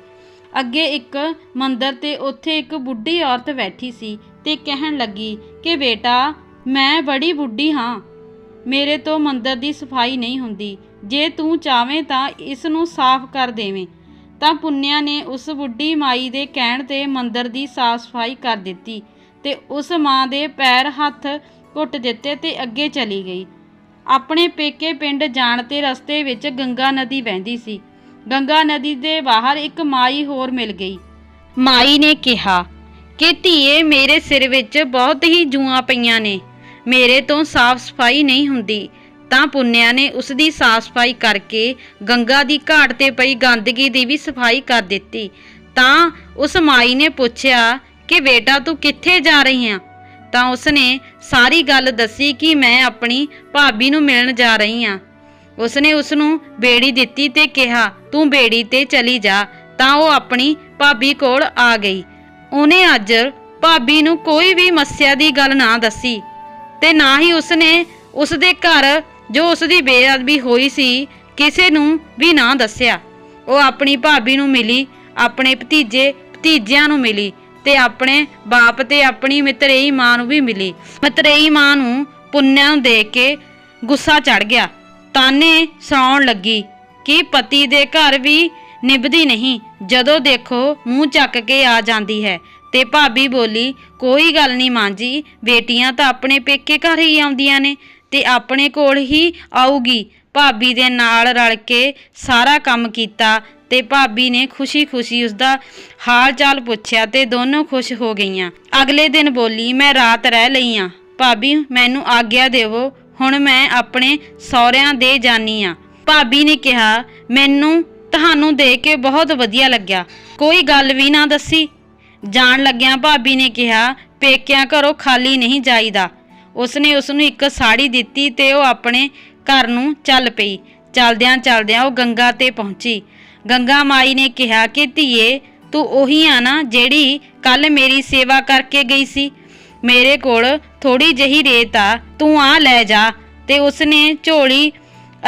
ਅੱਗੇ ਇੱਕ ਮੰਦਰ ਤੇ ਉੱਥੇ ਇੱਕ ਬੁੱਢੀ ਔਰਤ ਬੈਠੀ ਸੀ ਤੇ ਕਹਿਣ ਲੱਗੀ ਕਿ ਬੇਟਾ ਮੈਂ ਬੜੀ ਬੁੱਢੀ ਹਾਂ। ਮੇਰੇ ਤੋਂ ਮੰਦਰ ਦੀ ਸਫ਼ਾਈ ਨਹੀਂ ਹੁੰਦੀ। ਜੇ ਤੂੰ ਚਾਵੇਂ ਤਾਂ ਇਸ ਨੂੰ ਸਾਫ਼ ਕਰ ਦੇਵੇਂ। ਤਾਂ ਪੁੰਨਿਆ ਨੇ ਉਸ ਬੁੱਢੀ ਮਾਈ ਦੇ ਕਹਿਣ ਤੇ ਮੰਦਰ ਦੀ ਸਾਫ਼ ਸਫ਼ਾਈ ਕਰ ਦਿੱਤੀ ਤੇ ਉਸ ਮਾਂ ਦੇ ਪੈਰ ਹੱਥ ਘੁੱਟ ਦਿੱਤੇ ਤੇ ਅੱਗੇ ਚਲੀ ਗਈ। ਆਪਣੇ ਪੇਕੇ ਪਿੰਡ ਜਾਣ ਤੇ ਰਸਤੇ ਵਿੱਚ ਗੰਗਾ ਨਦੀ ਵਹਿੰਦੀ ਸੀ। ਗੰਗਾ ਨਦੀ ਦੇ ਬਾਹਰ ਇੱਕ ਮਾਈ ਹੋਰ ਮਿਲ ਗਈ। ਮਾਈ ਨੇ ਕਿਹਾ, ਕਿ ਧੀਏ ਮੇਰੇ ਸਿਰ ਵਿੱਚ ਬਹੁਤ ਹੀ ਜੂਆਂ ਪਈਆਂ ਨੇ। ਮੇਰੇ ਤੋਂ ਸਾਫ਼ ਸਫ਼ਾਈ ਨਹੀਂ ਹੁੰਦੀ। ਤਾਂ ਪੁੰਨਿਆ ਨੇ ਉਸ ਦੀ ਸਾਫ਼ ਸਫ਼ਾਈ ਕਰਕੇ ਗੰਗਾ ਦੀ ਘਾਟ ਤੇ ਪਈ ਗੰਦਗੀ ਦੀ ਵੀ ਸਫ਼ਾਈ ਕਰ ਦਿੱਤੀ। ਤਾਂ ਉਸ ਮਾਈ ਨੇ ਪੁੱਛਿਆ ਕਿ ਬੇਟਾ ਤੂੰ ਕਿੱਥੇ ਜਾ ਰਹੀ ਆਂ? ਤਾਂ ਉਸਨੇ ਸਾਰੀ ਗੱਲ ਦੱਸੀ ਕਿ ਮੈਂ ਆਪਣੀ ਭਾਬੀ ਨੂੰ ਮਿਲਣ ਜਾ ਰਹੀ ਹਾਂ ਉਸਨੇ ਉਸ ਨੂੰ ਬੇੜੀ ਦਿੱਤੀ ਤੇ ਕਿਹਾ, ਤੂੰ ਬੇੜੀ ਤੇ ਚਲੀ ਜਾ। ਤਾਂ ਉਹ ਆਪਣੀ ਭਾਬੀ ਕੋਲ ਆ ਗਈ। ਉਹਨੇ ਅੱਜ ਭਾਬੀ ਨੂੰ ਕੋਈ ਵੀ ਮੱਸਿਆ ਦੀ ਗੱਲ ਨਾ ਦੱਸੀ। ਤੇ ਨਾ ਹੀ ਉਸਨੇ ਉਸ ਦੇ ਘਰ, ਜੋ ਉਸ ਦੀ ਬੇਅਦਬੀ ਹੋਈ ਸੀ, ਕਿਸੇ ਨੂੰ ਵੀ ਨਾ ਦੱਸਿਆ। ਉਹ ਆਪਣੀ ਭਾਬੀ ਨੂੰ ਮਿਲੀ, ਆਪਣੇ ਭਤੀਜੇ, ਭਤੀਜਿਆਂ ਨੂੰ ਮਿਲੀ ਤੇ ਆਪਣੇ ਬਾਪ ਤੇ ਆਪਣੀ ਮਿਤਰੇਈ ਮਾਂ ਨੂੰ ਵੀ ਮਿਲੀ। ਮਿਤਰੇਈ ਮਾਂ ਨੂੰ ਪੁੰਨਿਆ ਨੂੰ ਦੇਖ ਕੇ ਗੁੱਸਾ ਚੜ ਗਿਆ। ਤਾਨੇ ਸੌਣ ਲੱਗੀ ਕਿ ਪਤੀ ਦੇ ਘਰ ਵੀ ਨਿਭਦੀ ਨਹੀਂ। ਜਦੋਂ ਦੇਖੋ, ਮੂੰਹ ਚੱਕ ਕੇ ਆ ਜਾਂਦੀ ਹੈ। ਤੇ ਭਾਬੀ ਬੋਲੀ, ਕੋਈ ਗੱਲ ਨਹੀਂ ਮਾਂ ਜੀ, ਬੇਟੀਆਂ ਤਾਂ ਆਪਣੇ ਪੇਕੇ ਘਰ ਹੀ ਆਉਂਦੀਆਂ ਨੇ ਤੇ ਆਪਣੇ ਕੋਲ ਹੀ ਆਊਗੀ। ਭਾਬੀ ਦੇ ਨਾਲ ਰਲ ਕੇ ਸਾਰਾ ਕੰਮ ਕੀਤਾ ਤੇ ਭਾਬੀ ਨੇ ਖੁਸ਼ੀ-ਖੁਸ਼ੀ ਉਸਦਾ ਹਾਲ ਚਾਲ ਪੁੱਛਿਆ ਤੇ ਦੋਨੋਂ ਖੁਸ਼ ਹੋ ਗਈਆਂ। ਅਗਲੇ ਦਿਨ ਬੋਲੀ, ਮੈਂ ਰਾਤ ਰਹਿ ਲਈ ਆ। ਭਾਬੀ, ਮੈਨੂੰ ਆਗਿਆ ਦੇਵੋ। ਹੁਣ ਮੈਂ ਆਪਣੇ ਸਹੁਰਿਆਂ ਦੇ ਜਾਨੀ ਆ। ਭਾਬੀ ਨੇ ਕਿਹਾ, ਮੈਨੂੰ ਤੁਹਾਨੂੰ ਦੇ ਕੇ ਬਹੁਤ ਵਧੀਆ ਲੱਗਿਆ। ਕੋਈ ਗੱਲ ਵੀ ਨਾ ਦੱਸੀ। ਜਾਣ ਲੱਗਿਆਂ ਭਾਬੀ ਨੇ ਕਿਹਾ, ਪੇਕਿਆਂ ਘਰੋਂ ਖਾਲੀ ਨਹੀਂ ਜਾਈਦਾ। ਉਸਨੇ ਉਸ ਨੂੰ ਇੱਕ ਸਾੜੀ ਦਿੱਤੀ ਤੇ ਉਹ ਆਪਣੇ ਘਰ ਨੂੰ ਚੱਲ ਪਈ। ਚਲਦਿਆਂ ਚਲਦਿਆਂ ਉਹ ਗੰਗਾ ਤੇ ਪਹੁੰਚੀ। ਗੰਗਾ ਮਾਈ ਨੇ ਕਿਹਾ ਕਿ, ਧੀਏ, ਤੂੰ ਉਹੀ ਆ ਨਾ ਜਿਹੜੀ ਕੱਲ ਮੇਰੀ ਸੇਵਾ ਕਰਕੇ ਗਈ ਸੀ। ਮੇਰੇ ਕੋਲ ਥੋੜੀ ਜਹੀ ਰੇਤ ਆ, ਤੂੰ ਆ ਲੈ ਜਾ। ਤੇ ਉਸਨੇ ਝੋਲੀ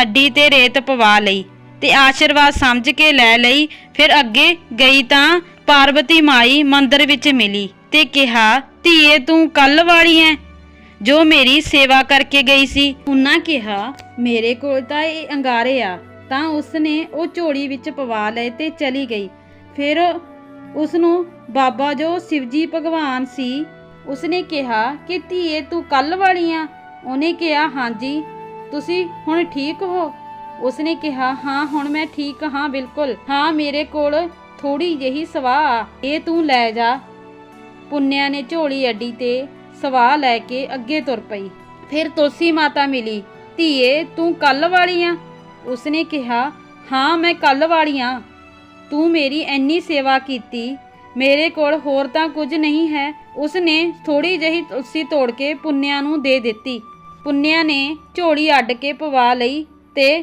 ਅੱਡੀ ਤੇ ਰੇਤ ਪਵਾ ਲਈ ਤੇ ਆਸ਼ੀਰਵਾਦ ਸਮਝ ਕੇ ਲੈ ਲਈ। ਫਿਰ ਅੱਗੇ ਗਈ ਤਾਂ ਪਾਰਵਤੀ ਮਾਈ ਮੰਦਿਰ ਵਿੱਚ ਮਿਲੀ ਤੇ ਕਿਹਾ, ਧੀਏ, ਤੂੰ ਕੱਲ ਵਾਲੀ ਐ। ਜੋ ਮੇਰੀ ਸੇਵਾ ਕਰਕੇ ਗਈ ਸੀ। ਉਹਨਾਂ ਕਿਹਾ, ਮੇਰੇ ਕੋਲ ਤਾਂ ਇਹ ਅੰਗਾਰੇ ਆ। ਤਾਂ ਉਸਨੇ ਉਹ ਝੋਲੀ ਵਿੱਚ ਪਵਾ ਲਏ ਤੇ ਚਲੀ ਗਈ। ਫਿਰ ਉਸ ਨੂੰ ਬਾਬਾ ਜੋ ਸ਼ਿਵਜੀ ਭਗਵਾਨ ਸੀ, ਉਸਨੇ ਕਿਹਾ ਕਿ, ਧੀਏ, ਤੂੰ ਕੱਲ ਵਾਲੀ ਆ ਉਹਨੇ ਕਿਹਾ ਹਾਂਜੀ ਤੁਸੀਂ ਹੁਣ ਠੀਕ ਹੋ? ਉਸਨੇ ਕਿਹਾ, ਹਾਂ, ਹੁਣ ਮੈਂ ਠੀਕ ਹਾਂ, ਬਿਲਕੁਲ। ਹਾਂ, ਮੇਰੇ ਕੋਲ ਥੋੜੀ ਜਿਹੀ ਸਵਾਹ ਆ ਇਹ ਤੂੰ ਲੈ ਜਾ। ਪੁੰਨਿਆ ਨੇ ਝੋਲੀ ਅੱਡੀ ਤੇ ਸਵਾਹ ਲੈ ਕੇ ਅੱਗੇ ਤੁਰ ਪਈ। ਫਿਰ ਤੁਲਸੀ ਮਾਤਾ ਮਿਲੀ, ਧੀਏ, ਤੂੰ ਕੱਲ ਵਾਲੀ ਆ? ਉਸਨੇ ਕਿਹਾ, ਹਾਂ, ਮੈਂ ਕੱਲ ਵਾਲੀ ਆ। ਤੂੰ ਮੇਰੀ ਇੰਨੀ ਸੇਵਾ ਕੀਤੀ, ਮੇਰੇ ਕੋਲ ਹੋਰ ਤਾਂ ਕੁਝ ਨਹੀਂ ਹੈ। ਉਸਨੇ ਥੋੜੀ ਜਿਹੀ ਤੁਲਸੀ ਤੋੜ ਕੇ ਪੁੰਨਿਆ ਨੂੰ ਦੇ ਦਿੱਤੀ। ਪੁੰਨਿਆ ਨੇ ਝੋਲੀ ਅੱਡ ਕੇ ਪਵਾ ਲਈ ਤੇ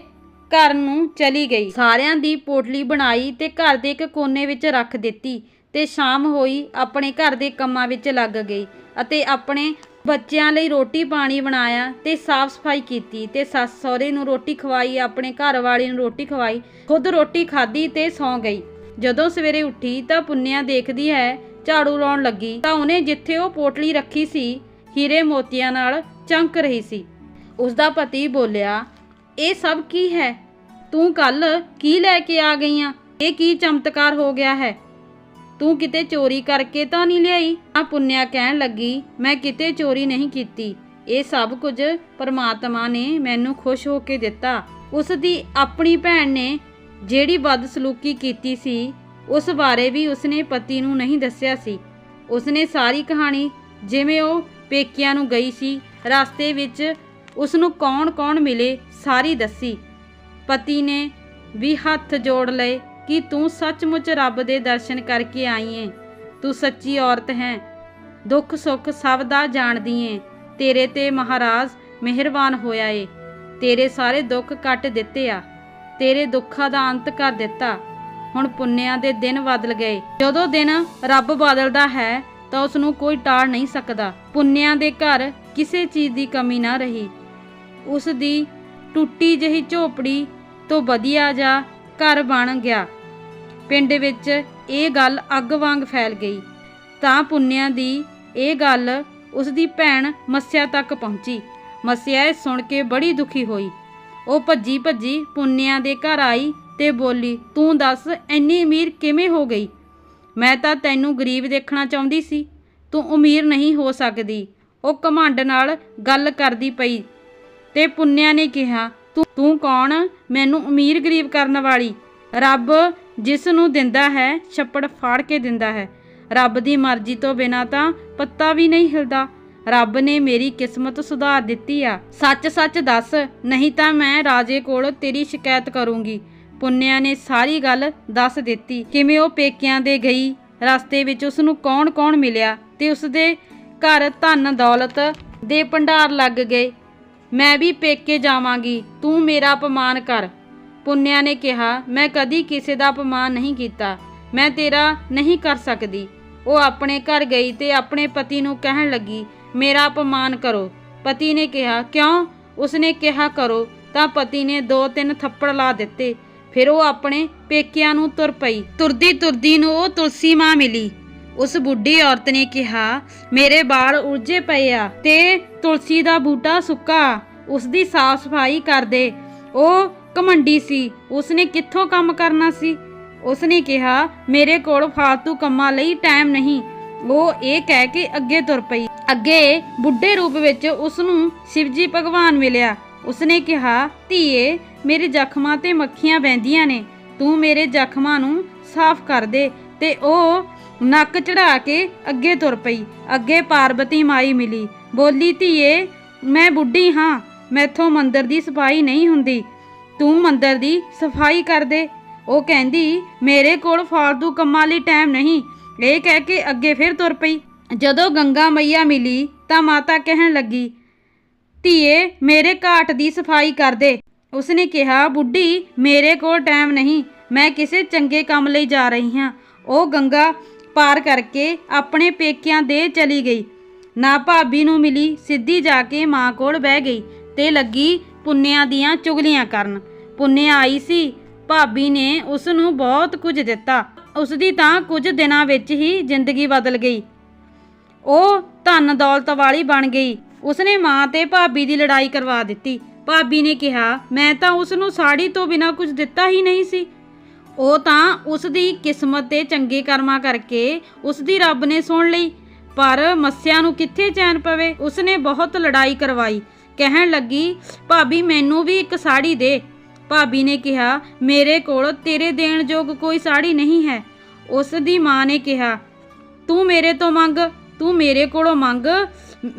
ਘਰ ਨੂੰ ਚਲੀ ਗਈ। ਸਾਰਿਆਂ ਦੀ ਪੋਟਲੀ ਬਣਾਈ ਤੇ ਘਰ ਦੇ ਇੱਕ ਕੋਨੇ ਵਿੱਚ ਰੱਖ ਦਿੱਤੀ ਤੇ ਸ਼ਾਮ ਹੋਈ ਆਪਣੇ ਘਰ ਦੇ ਕੰਮਾਂ ਵਿੱਚ ਲੱਗ ਗਈ ਅਤੇ ਆਪਣੇ ਬੱਚਿਆਂ ਲਈ ਰੋਟੀ ਪਾਣੀ ਬਣਾਇਆ ਤੇ ਸਾਫ਼ ਸਫ਼ਾਈ ਕੀਤੀ ਤੇ ਸੱਸ ਸਹੁਰੇ ਨੂੰ ਰੋਟੀ ਖਵਾਈ, ਆਪਣੇ ਘਰ ਵਾਲੀ ਨੂੰ ਰੋਟੀ ਖਵਾਈ, ਖੁਦ ਰੋਟੀ ਖਾਧੀ ਤੇ ਸੌਂ ਗਈ। ਜਦੋਂ ਸਵੇਰੇ ਉੱਠੀ ਤਾਂ ਪੁੰਨਿਆ ਦੇਖਦੀ ਹੈ, ਝਾੜੂ ਲਾਉਣ ਲੱਗੀ ਤਾਂ ਉਹਨੇ ਜਿੱਥੇ ਉਹ ਪੋਟਲੀ ਰੱਖੀ ਸੀ, ਹੀਰੇ ਮੋਤੀਆਂ ਨਾਲ ਚਮਕ ਰਹੀ ਸੀ। ਉਸ ਦਾ ਪਤੀ ਬੋਲਿਆ ਇਹ ਸਭ ਕੀ ਹੈ? ਤੂੰ ਕੱਲ ਕੀ ਲੈ ਕੇ ਆ ਗਈਆਂ ਇਹ ਕੀ ਚਮਤਕਾਰ ਹੋ ਗਿਆ ਹੈ? ਤੂੰ ਕਿਤੇ ਚੋਰੀ ਕਰਕੇ ਤਾਂ ਨਹੀਂ ਲਿਆਈ? ਆ ਪੁੰਨਿਆ ਕਹਿਣ ਲੱਗੀ, ਮੈਂ ਕਿਤੇ ਚੋਰੀ ਨਹੀਂ ਕੀਤੀ। ਇਹ ਸਭ ਕੁਝ ਪਰਮਾਤਮਾ ਨੇ ਮੈਨੂੰ ਖੁਸ਼ ਹੋ ਕੇ ਦਿੱਤਾ। ਉਸ ਦੀ ਆਪਣੀ ਭੈਣ ਨੇ ਜਿਹੜੀ ਬਦਸਲੂਕੀ ਕੀਤੀ ਸੀ, ਉਸ ਬਾਰੇ ਵੀ ਉਸਨੇ ਪਤੀ ਨੂੰ ਨਹੀਂ ਦੱਸਿਆ ਸੀ। ਉਸਨੇ ਸਾਰੀ ਕਹਾਣੀ, ਜਿਵੇਂ ਉਹ ਪੇਕਿਆਂ ਨੂੰ ਗਈ ਸੀ, ਰਸਤੇ ਵਿੱਚ ਉਸ ਨੂੰ ਕੌਣ-ਕੌਣ ਮਿਲੇ ਸਾਰੀ ਦੱਸੀ। ਪਤੀ ਨੇ ਵੀ ਹੱਥ ਜੋੜ ਲਏ ਕਿ ਤੂੰ ਸੱਚਮੁੱਚ ਰੱਬ ਦੇ ਦਰਸ਼ਨ ਕਰਕੇ ਆਈ ਏ। ਤੂੰ ਸੱਚੀ ਔਰਤ ਹੈ। ਦੁੱਖ ਸੁੱਖ ਸਭ ਦਾ ਜਾਣਦੀ ਏ। ਤੇਰੇ ਤੇ ਮਹਾਰਾਜ ਮਿਹਰਬਾਨ ਹੋਇਆ ਏ। ਤੇਰੇ ਸਾਰੇ ਦੁੱਖ ਕੱਟ ਦਿੱਤੇ ਆ। ਤੇਰੇ ਦੁੱਖਾਂ ਦਾ ਅੰਤ ਕਰ ਦਿੱਤਾ। ਹੁਣ ਪੁੰਨਿਆਂ ਦੇ ਦਿਨ ਬਦਲ ਗਏ। ਜਦੋਂ ਦਿਨ ਰੱਬ ਬਦਲਦਾ ਹੈ, ਤਾਂ ਉਸ ਨੂੰ ਕੋਈ ਟਾਲ ਨਹੀਂ ਸਕਦਾ। ਪੁੰਨਿਆਂ ਦੇ ਘਰ ਕਿਸੇ ਚੀਜ਼ ਦੀ ਕਮੀ ਨਾ ਰਹੀ। ਉਸ ਦੀ ਟੁੱਟੀ ਜਿਹੀ ਝੋਪੜੀ ਤੋਂ ਵਧੀਆ ਜਾ ਘਰ ਬਣ ਗਿਆ। ਪਿੰਡ ਵਿੱਚ ਇਹ ਗੱਲ ਅੱਗ ਵਾਂਗ ਫੈਲ ਗਈ। ਤਾਂ ਪੁੰਨਿਆਂ ਦੀ ਇਹ ਗੱਲ ਉਸ ਦੀ ਭੈਣ ਮੱਸਿਆ ਤੱਕ ਪਹੁੰਚੀ। ਮੱਸਿਆ ਇਹ ਸੁਣ ਕੇ ਬੜੀ ਦੁਖੀ ਹੋਈ। ਉਹ ਭੱਜੀ ਭੱਜੀ ਪੁੰਨਿਆਂ ਦੇ ਘਰ ਆਈ ਤੇ ਬੋਲੀ, ਤੂੰ ਦੱਸ, ਇੰਨੀ ਅਮੀਰ ਕਿਵੇਂ ਹੋ ਗਈ? ਮੈਂ ਤਾਂ ਤੈਨੂੰ ਗਰੀਬ ਦੇਖਣਾ ਚਾਹੁੰਦੀ ਸੀ। ਤੂੰ ਅਮੀਰ ਨਹੀਂ ਹੋ ਸਕਦੀ। ਉਹ ਘਮੰਡ ਨਾਲ ਗੱਲ ਕਰਦੀ ਪਈ। ਤੇ ਪੁੰਨਿਆ ਨੇ ਕਿਹਾ, ਤੂੰ ਤੂੰ ਕੌਣ? ਮੈਨੂੰ ਅਮੀਰ ਗਰੀਬ ਕਰਨ ਵਾਲੀ। ਰੱਬ ਜਿਸ ਨੂੰ ਦਿੰਦਾ ਹੈ, ਛੱਪੜ ਫਾੜ ਕੇ ਦਿੰਦਾ ਹੈ। ਰੱਬ ਦੀ ਮਰਜ਼ੀ ਤੋਂ ਬਿਨਾ ਤਾਂ ਪੱਤਾ ਵੀ ਨਹੀਂ ਹਿਲਦਾ। ਰੱਬ ਨੇ ਮੇਰੀ ਕਿਸਮਤ ਸੁਧਾਰ ਦਿੱਤੀ ਆ। ਸੱਚ ਸੱਚ ਦੱਸ, ਨਹੀਂ ਤਾਂ ਮੈਂ ਰਾਜੇ ਕੋਲ ਤੇਰੀ ਸ਼ਿਕਾਇਤ ਕਰੂੰਗੀ। ਪੁੰਨਿਆ ਨੇ ਸਾਰੀ ਗੱਲ ਦੱਸ ਦਿੱਤੀ। ਕਿਵੇਂ ਉਹ ਪੇਕਿਆਂ ਦੇ ਗਈ? ਰਸਤੇ ਵਿੱਚ ਉਸ ਨੂੰ ਕੌਣ-ਕੌਣ ਮਿਲਿਆ? ਤੇ ਉਸ ਦੇ ਘਰ ਧਨ ਦੌਲਤ ਦੇ ਭੰਡਾਰ ਲੱਗ ਗਏ। ਮੈਂ ਵੀ ਪੇਕੇ ਜਾਵਾਂਗੀ, ਤੂੰ ਮੇਰਾ ਅਪਮਾਨ ਕਰ। ਪੁੰਨਿਆ ਨੇ ਕਿਹਾ, ਮੈਂ ਕਦੀ ਕਿਸੇ ਦਾ ਅਪਮਾਨ ਨਹੀਂ ਕੀਤਾ, ਮੈਂ ਤੇਰਾ ਨਹੀਂ ਕਰ ਸਕਦੀ। ਉਹ ਆਪਣੇ ਘਰ ਗਈ ਤੇ ਆਪਣੇ ਪਤੀ ਨੂੰ ਕਹਿਣ ਲੱਗੀ, ਮੇਰਾ ਅਪਮਾਨ ਕਰੋ। ਪਤੀ ਨੇ ਕਿਹਾ, ਕਿਉਂ? ਉਸਨੇ ਕਿਹਾ ਕਰੋ। ਤਾਂ ਪਤੀ ਨੇ ਦੋ ਤਿੰਨ ਥੱਪੜ ਲਾ ਦਿੱਤੇ। ਫਿਰ ਉਹ ਆਪਣੇ ਪੇਕਿਆਂ ਨੂੰ ਤੁਰ ਪਈ। ਤੁਰਦੀ ਤੁਰਦੀ ਨੂੰ ਉਹ ਤੁਲਸੀ ਮਾਂ ਮਿਲੀ। ਉਸ ਬੁੱਢੀ ਔਰਤ ਨੇ ਕਿਹਾ, ਮੇਰੇ ਵਾਲ ਉਲਝੇ ਪਏ ਆ ਤੇ ਤੁਲਸੀ ਦਾ ਬੂਟਾ ਸੁੱਕਾ। ਉਸ ਦੀ ਸਾਫ਼ ਸਫ਼ਾਈ ਕਰ ਦੇ। ਉਹ ਕਮੰਡੀ ਸੀ। ਉਸਨੇ ਕਿੱਥੋਂ ਕੰਮ ਕਰਨਾ ਸੀ? ਉਸਨੇ ਕਿਹਾ, ਮੇਰੇ ਕੋਲ ਫਾਲਤੂ ਕੰਮਾਂ ਲਈ ਟਾਈਮ ਨਹੀਂ। ਉਹ ਇਹ ਕਹਿ ਕੇ ਅੱਗੇ ਤੁਰ ਪਈ। ਅੱਗੇ ਬੁੱਢੇ ਰੂਪ ਵਿੱਚ ਉਸ ਨੂੰ ਸ਼ਿਵਜੀ ਭਗਵਾਨ ਮਿਲਿਆ। ਉਸਨੇ ਕਿਹਾ, ਧੀਏ, ਮੇਰੇ ਜ਼ਖਮਾਂ ਤੇ ਮੱਖੀਆਂ ਬੈੰਦੀਆਂ ਨੇ। ਤੂੰ ਮੇਰੇ ਜ਼ਖਮਾਂ ਨੂੰ ਸਾਫ਼ ਕਰ ਦੇ ਤੇ ਉਹ ਨੱਕ ਚੜਾ ਕੇ ਅੱਗੇ ਤੁਰ ਪਈ। ਅੱਗੇ ਪਾਰਵਤੀ ਮਾਈ ਮਿਲੀ। ਬੋਲੀ, ਧੀਏ, ਮੈਂ ਬੁੱਢੀ ਹਾਂ। ਮੈਥੋਂ ਮੰਦਰ ਦੀ ਸਫ਼ਾਈ ਨਹੀਂ ਹੁੰਦੀ। ਤੂੰ ਮੰਦਰ ਦੀ ਸਫ਼ਾਈ ਕਰ ਦੇ। ਉਹ ਕਹਿੰਦੀ, ਮੇਰੇ ਕੋਲ ਫਾਲਤੂ ਕੰਮਾਂ ਲਈ ਟਾਈਮ ਨਹੀਂ। ਇਹ ਕਹਿ ਕੇ ਅੱਗੇ ਫਿਰ ਤੁਰ ਪਈ। ਜਦੋਂ ਗੰਗਾ ਮਈਆ ਮਿਲੀ ਤਾਂ ਮਾਤਾ ਕਹਿਣ ਲੱਗੀ, ਧੀਏ, ਮੇਰੇ ਘਾਟ ਦੀ ਸਫ਼ਾਈ ਕਰ ਦੇ। ਉਸਨੇ ਕਿਹਾ, ਬੁੱਢੀ, ਮੇਰੇ ਕੋਲ ਟਾਈਮ ਨਹੀਂ। ਮੈਂ ਕਿਸੇ ਚੰਗੇ ਕੰਮ ਲਈ ਜਾ ਰਹੀ ਹਾਂ। ਉਹ ਗੰਗਾ ਪਾਰ ਕਰਕੇ ਆਪਣੇ ਪੇਕਿਆਂ ਦੇ ਚਲੀ ਗਈ। ਨਾ ਭਾਬੀ ਨੂੰ ਮਿਲੀ, ਸਿੱਧੀ ਜਾ ਕੇ ਮਾਂ ਕੋਲ ਬਹਿ ਗਈ ਤੇ ਲੱਗੀ ਪੁੰਨਿਆਂ ਦੀਆਂ ਚੁਗਲੀਆਂ ਕਰਨ। ਪੁੰਨਿਆ ਆਈ ਸੀ, ਭਾਬੀ ਨੇ ਉਸ ਨੂੰ ਬਹੁਤ ਕੁਝ ਦਿੱਤਾ। ਉਸ ਦੀ ਤਾਂ ਕੁਝ ਦਿਨਾਂ ਵਿੱਚ ਹੀ ਜ਼ਿੰਦਗੀ ਬਦਲ ਗਈ। ਉਹ ਧਨ ਦੌਲਤ ਵਾਲੀ ਬਣ ਗਈ। ਉਸਨੇ ਮਾਂ ਤੇ ਭਾਬੀ ਦੀ ਲੜਾਈ ਕਰਵਾ ਦਿੱਤੀ। ਭਾਬੀ ਨੇ ਕਿਹਾ, ਮੈਂ ਤਾਂ ਉਸ ਨੂੰ ਸਾੜੀ ਤੋਂ ਬਿਨਾਂ ਕੁਝ ਦਿੱਤਾ ਹੀ ਨਹੀਂ ਸੀ। ਉਹ ਤਾਂ ਉਸ ਦੀ ਕਿਸਮਤ ਤੇ ਚੰਗੇ ਕਰਮਾਂ ਕਰਕੇ ਉਸ ਦੀ ਰੱਬ ਨੇ ਸੁਣ ਲਈ। ਪਰ ਮੱਸਿਆ ਨੂੰ ਕਿੱਥੇ ਚੈਨ ਪਵੇ? ਉਸਨੇ ਬਹੁਤ ਲੜਾਈ ਕਰਵਾਈ। ਕਹਿਣ ਲੱਗੀ, ਭਾਬੀ, ਮੈਨੂੰ ਵੀ ਇੱਕ ਸਾੜੀ ਦੇ। ਭਾਬੀ ਨੇ ਕਿਹਾ, ਮੇਰੇ ਕੋਲ ਤੇਰੇ ਦੇਣ ਯੋਗ ਕੋਈ ਸਾੜੀ ਨਹੀਂ ਹੈ। ਉਸ ਦੀ ਮਾਂ ਨੇ ਕਿਹਾ, ਤੂੰ ਮੇਰੇ ਤੋਂ ਮੰਗ, ਤੂੰ ਮੇਰੇ ਕੋਲੋਂ ਮੰਗ।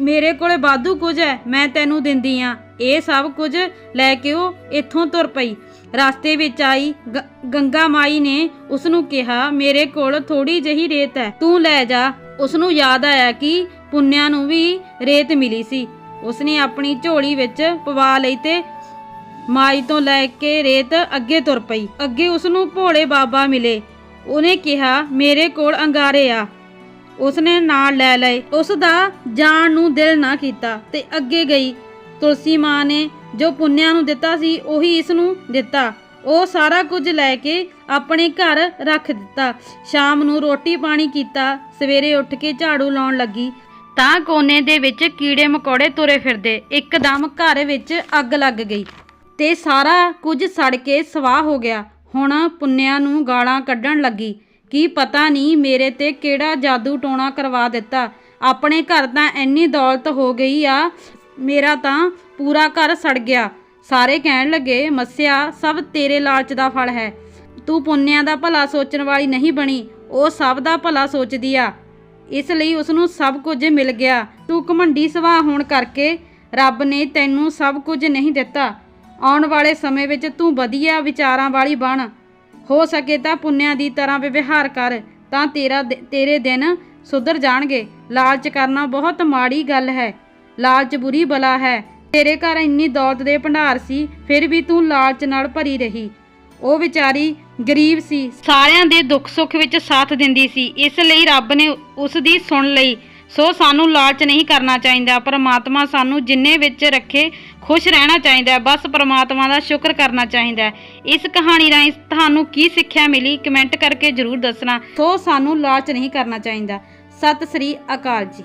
ਮੇਰੇ ਕੋਲੇ ਬਾਧੂ ਕੁਝ ਹੈ, ਮੈਂ ਤੈਨੂੰ ਦਿੰਦੀ ਆ। ਇਹ ਸਭ ਕੁਝ ਲੈ ਕੇ ਉਹ ਇੱਥੋਂ ਤੁਰ ਪਈ। ਰਸਤੇ ਵਿੱਚ ਆਈ ਗੰਗਾ ਮਾਈ ਨੇ ਉਸ ਨੂੰ ਕਿਹਾ, ਮੇਰੇ ਕੋਲ ਥੋੜੀ ਜਹੀ ਰੇਤ ਹੈ, ਤੂੰ ਲੈ ਜਾ। ਉਸ ਨੂੰ ਯਾਦ ਆਇਆ ਕਿ ਪੁੰਨਿਆ ਨੂੰ ਵੀ ਰੇਤ ਮਿਲੀ ਸੀ। ਉਸਨੇ ਆਪਣੀ ਝੋਲੀ ਵਿੱਚ ਪਵਾ ਲਈ ਤੇ ਮਾਈ ਤੋਂ ਲੈ ਕੇ ਰੇਤ ਅੱਗੇ ਤੁਰ ਪਈ। ਅੱਗੇ ਉਸ ਨੂੰ ਭੋਲੇ ਬਾਬਾ ਮਿਲੇ। ਉਹਨੇ ਕਿਹਾ, ਮੇਰੇ ਕੋਲ ਅੰਗਾਰੇ ਆ। ਉਸਨੇ ਨਾਲ ਲੈ ਲਏ। ਉਸ ਦਾ ਜਾਣ ਨੂੰ ਦਿਲ ਨਾ ਕੀਤਾ ਤੇ ਅੱਗੇ ਗਈ। ਤੁਲਸੀ ਮਾਂ ਨੇ ਜੋ ਪੁੰਨਿਆ ਨੂੰ ਦਿੱਤਾ ਸੀ, ਉਹੀ ਇਸ ਨੂੰ ਦਿੱਤਾ। ਉਹ ਸਾਰਾ ਕੁਝ ਲੈ ਕੇ ਆਪਣੇ ਘਰ ਰੱਖ ਦਿੱਤਾ। ਸ਼ਾਮ ਨੂੰ ਰੋਟੀ ਪਾਣੀ ਕੀਤਾ, ਸਵੇਰੇ ਉੱਠ ਕੇ ਝਾੜੂ ਲਾਉਣ ਲੱਗੀ। ਤਾਂ ਕੋਨੇ ਦੇ ਵਿੱਚ ਕੀੜੇ ਮਕੌੜੇ ਤੁਰੇ ਫਿਰਦੇ। ਇੱਕਦਮ ਘਰ ਵਿੱਚ ਅੱਗ ਲੱਗ ਗਈ ਤੇ ਸਾਰਾ ਕੁਝ ਸੜ ਕੇ ਸਵਾਹ ਹੋ ਗਿਆ। ਹੁਣ ਪੁੰਨਿਆ ਨੂੰ ਗਾਲਾਂ ਕੱਢਣ ਲੱਗੀ ਕੀ ਪਤਾ ਨਹੀਂ ਮੇਰੇ ਤੇ ਕਿਹੜਾ ਜਾਦੂ ਟੋਣਾ ਕਰਵਾ ਦਿੱਤਾ। ਆਪਣੇ ਘਰ ਤਾਂ ਇੰਨੀ ਦੌਲਤ ਹੋ ਗਈ ਆ, ਮੇਰਾ ਤਾਂ ਪੂਰਾ ਘਰ ਸੜ ਗਿਆ। ਸਾਰੇ ਕਹਿਣ ਲੱਗੇ, ਮੱਸਿਆ, ਸਭ ਤੇਰੇ ਲਾਲਚ ਦਾ ਫਲ ਹੈ। ਤੂੰ ਪੁੰਨਿਆਂ ਦਾ ਭਲਾ ਸੋਚਣ ਵਾਲੀ ਨਹੀਂ ਬਣੀ। ਉਹ ਸਭ ਦਾ ਭਲਾ ਸੋਚਦੀ ਆ। ਇਸ ਲਈ ਉਸ ਨੂੰ ਸਭ ਕੁਝ ਮਿਲ ਗਿਆ। ਤੂੰ ਘਮੰਡੀ ਸੁਭਾਅ ਹੋਣ ਕਰਕੇ ਰੱਬ ਨੇ ਤੈਨੂੰ ਸਭ ਕੁਝ ਨਹੀਂ ਦਿੱਤਾ। ਆਉਣ ਵਾਲੇ ਸਮੇਂ ਵਿੱਚ ਤੂੰ ਵਧੀਆ ਵਿਚਾਰਾਂ ਵਾਲੀ ਬਣ। ਹੋ ਸਕੇ ਤਾਂ ਪੁੰਨਿਆਂ ਦੀ ਤਰ੍ਹਾਂ ਵਿਵਹਾਰ ਕਰ। ਤਾਂ ਤੇਰਾ ਤੇਰੇ ਦਿਨ ਸੁਧਰ ਜਾਣਗੇ। ਲਾਲਚ ਕਰਨਾ ਬਹੁਤ ਮਾੜੀ ਗੱਲ ਹੈ। ਲਾਲਚ ਬੁਰੀ ਬਲਾ ਹੈ। ਤੇਰੇ ਘਰ ਇੰਨੀ ਦੌਲਤ ਦੇ ਭੰਡਾਰ ਸੀ, ਫਿਰ ਵੀ ਤੂੰ ਲਾਲਚ ਨਾਲ ਭਰੀ ਰਹੀ। ਉਹ ਵਿਚਾਰੀ ਗਰੀਬ ਸੀ। ਸਾਰਿਆਂ ਦੇ ਦੁੱਖ ਸੁੱਖ ਵਿੱਚ ਸਾਥ ਦਿੰਦੀ ਸੀ। ਇਸ ਲਈ ਰੱਬ ਨੇ ਉਸ ਦੀ ਸੁਣ ਲਈ। ਸੋ ਸਾਨੂੰ ਲਾਲਚ ਨਹੀਂ ਕਰਨਾ ਚਾਹੀਦਾ। ਪਰਮਾਤਮਾ ਸਾਨੂੰ ਜਿੰਨੇ ਵਿੱਚ ਰੱਖੇ, ਖੁਸ਼ ਰਹਿਣਾ ਚਾਹੀਦਾ। ਬਸ ਪਰਮਾਤਮਾ ਦਾ ਸ਼ੁਕਰ ਕਰਨਾ ਚਾਹੀਦਾ। ਇਸ ਕਹਾਣੀ ਰਾਹੀਂ ਤੁਹਾਨੂੰ ਕੀ ਸਿੱਖਿਆ ਮਿਲੀ? ਕਮੈਂਟ ਕਰਕੇ ਜਰੂਰ ਦੱਸਣਾ। ਸੋ ਸਾਨੂੰ ਲਾਲਚ ਨਹੀਂ ਕਰਨਾ ਚਾਹੀਦਾ। ਸਤਿ ਸ੍ਰੀ ਅਕਾਲ ਜੀ।